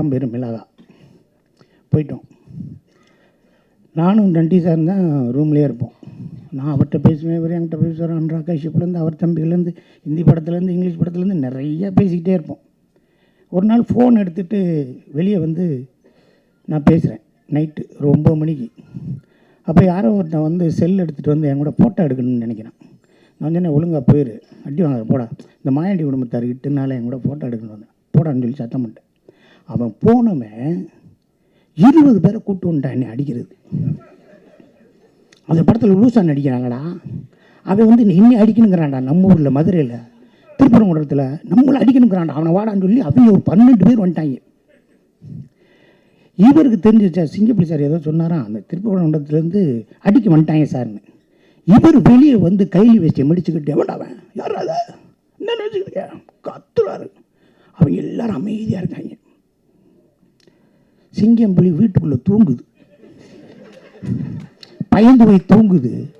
படம் பேர் மிளகா போயிட்டோம். நானும் நண்டி சார் தான் ரூம்லேயே இருப்போம். நான் அவர்கிட்ட பேசுவேன் இவர் என்கிட்ட பேசுவார். அன்றா கஷ்யப்லேருந்து அவர் தம்பிலேருந்து ஹிந்தி படத்துலேருந்து இங்கிலீஷ் படத்துலேருந்து நிறைய பேசிக்கிட்டே இருப்போம். ஒரு நாள் ஃபோன் எடுத்துகிட்டு வெளியே வந்து நான் பேசுகிறேன் நைட்டு ஒரு ஒம்பது மணிக்கு. அப்போ யாரோ ஒருத்தன் வந்து செல் எடுத்துகிட்டு வந்து என் கூட ஃபோட்டோ எடுக்கணும்னு நினைக்கிறேன். நான் சொன்னேன் ஒழுங்காக போயிரு. அடி வாங்க போடா. இந்த மாயாண்டி குடும்பத்தார் இட்டுனால என் கூட ஃபோட்டோ எடுக்கணும் போடான்னு சொல்லி சத்தம் பண்ணிட்டேன் அவன் போனவன் இருபது பேரை கூட்டு வந்துட்டான் என்னை அடிக்கிறது. அந்த படத்தில் லூசான் அடிக்கிறாங்கடா அவன் வந்து என்னை அடிக்கணுங்கிறான்டா நம்ம ஊரில் மதுரையில். திருப்பரங்குன்றத்தில் நம்மளை அடிக்கணுங்கிறான்டா. அவனை வாடான்னு சொல்லி அவங்க ஒரு பன்னெண்டு பேர் வந்துட்டாங்க. இவருக்கு தெரிஞ்சிச்சா சிங்கப்பிள்ளி சார் ஏதோ சொன்னாராம் அந்த திருப்பரங்குன்றத்துலேருந்து அடிக்க வந்துட்டாங்க சார்னு. இவர் வெளியே வந்து கைலி வச்சு மடிச்சுக்கிட்டு எவன்டாவன் யார் அதை? என்ன நினச்சிக்கிட்டு கத்துறாரு. அவங்க எல்லாரும் அமைதியாக இருக்காங்க. சிங்கம் புலி வீட்டுக்குள்ளே தூங்குது. பயந்து போய் தூங்குது.